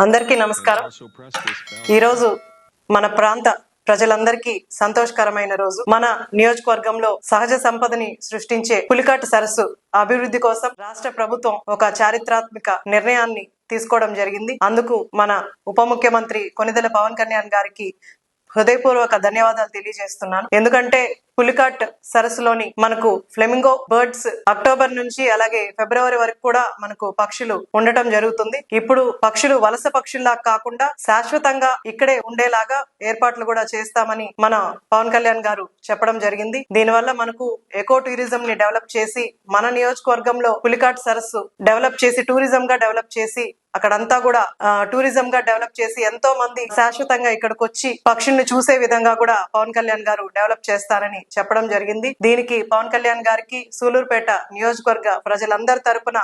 అందరికీ నమస్కారం. ఈరోజు మన ప్రాంత ప్రజలందరికీ సంతోషకరమైన రోజు. మన నియోజకవర్గంలో సహజ సంపదని సృష్టించే పులికాటు సరస్సు అభివృద్ధి కోసం రాష్ట్ర ప్రభుత్వం ఒక చారిత్రాత్మక నిర్ణయాన్ని తీసుకోవడం జరిగింది. అందుకు మన ఉప ముఖ్యమంత్రి కొనిదెల పవన్ కళ్యాణ్ గారికి హృదయపూర్వక ధన్యవాదాలు తెలియజేస్తున్నాను. ఎందుకంటే పులికాట్ సరస్సులోని మనకు ఫ్లెమింగో బర్డ్స్ అక్టోబర్ నుంచి అలాగే ఫిబ్రవరి వరకు కూడా మనకు పక్షులు ఉండటం జరుగుతుంది. ఇప్పుడు పక్షులు వలస పక్షుల్లా కాకుండా శాశ్వతంగా ఇక్కడే ఉండేలాగా ఏర్పాట్లు కూడా చేస్తామని మన పవన్ కళ్యాణ్ గారు చెప్పడం జరిగింది. దీనివల్ల మనకు ఎకో టూరిజం ని డెవలప్ చేసి మన నియోజకవర్గంలో పులికాట్ సరస్సు డెవలప్ చేసి టూరిజం గా డెవలప్ చేసి అక్కడంతా కూడా టూరిజం గా డెవలప్ చేసి ఎంతో మంది శాశ్వతంగా ఇక్కడికి వచ్చి పక్షుల్ని చూసే విధంగా కూడా పవన్ కళ్యాణ్ గారు డెవలప్ చేస్తారని చెప్పడం జరిగింది. దీనికి పవన్ కళ్యాణ్ గారికి సూలూరుపేట నియోజకవర్గ ప్రజలందరి తరపున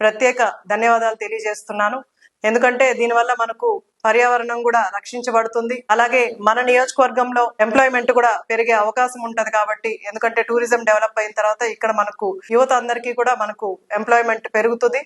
ప్రత్యేక ధన్యవాదాలు తెలియజేస్తున్నాను. ఎందుకంటే దీనివల్ల మనకు పర్యావరణం కూడా రక్షించబడుతుంది. అలాగే మన నియోజకవర్గంలో ఎంప్లాయ్మెంట్ కూడా పెరిగే అవకాశం ఉంటది కాబట్టి ఎందుకంటే టూరిజం డెవలప్ అయిన తర్వాత ఇక్కడ మనకు యువత అందరికీ కూడా మనకు ఎంప్లాయ్మెంట్ పెరుగుతుంది.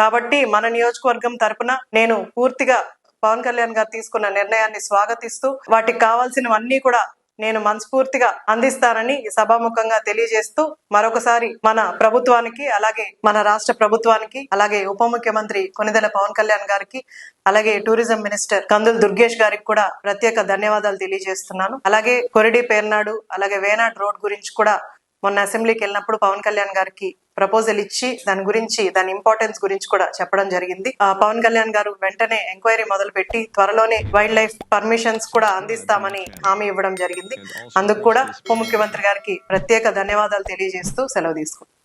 కాబట్టి మన నియోజకవర్గం తరపున నేను పూర్తిగా పవన్ కళ్యాణ్ గారు తీసుకున్న నిర్ణయాన్ని స్వాగతిస్తూ వాటికి కావాల్సినవన్నీ కూడా నేను మనస్ఫూర్తిగా అందిస్తానని సభాముఖంగా తెలియజేస్తూ మరొకసారి మన ప్రభుత్వానికి అలాగే మన రాష్ట్ర ప్రభుత్వానికి అలాగే ఉప ముఖ్యమంత్రి కొనిదెల పవన్ కళ్యాణ్ గారికి అలాగే టూరిజం మినిస్టర్ కందుల్ దుర్గేష్ గారికి కూడా ప్రత్యేక ధన్యవాదాలు తెలియజేస్తున్నాను. అలాగే కొరిడి పేర్నాడు అలాగే వేనాడ్ రోడ్ గురించి కూడా మొన్న అసెంబ్లీకి వెళ్ళినప్పుడు పవన్ కళ్యాణ్ గారికి ప్రపోజల్ ఇచ్చి దాని గురించి దాని ఇంపార్టెన్స్ గురించి కూడా చెప్పడం జరిగింది. ఆ పవన్ కళ్యాణ్ గారు వెంటనే ఎంక్వైరీ మొదలు పెట్టి త్వరలోనే వైల్డ్ లైఫ్ పర్మిషన్స్ కూడా అందిస్తామని హామీ ఇవ్వడం జరిగింది. అందుకు కూడా ఉప ముఖ్యమంత్రి గారికి ప్రత్యేక ధన్యవాదాలు తెలియజేస్తూ సెలవు తీసుకుంటాం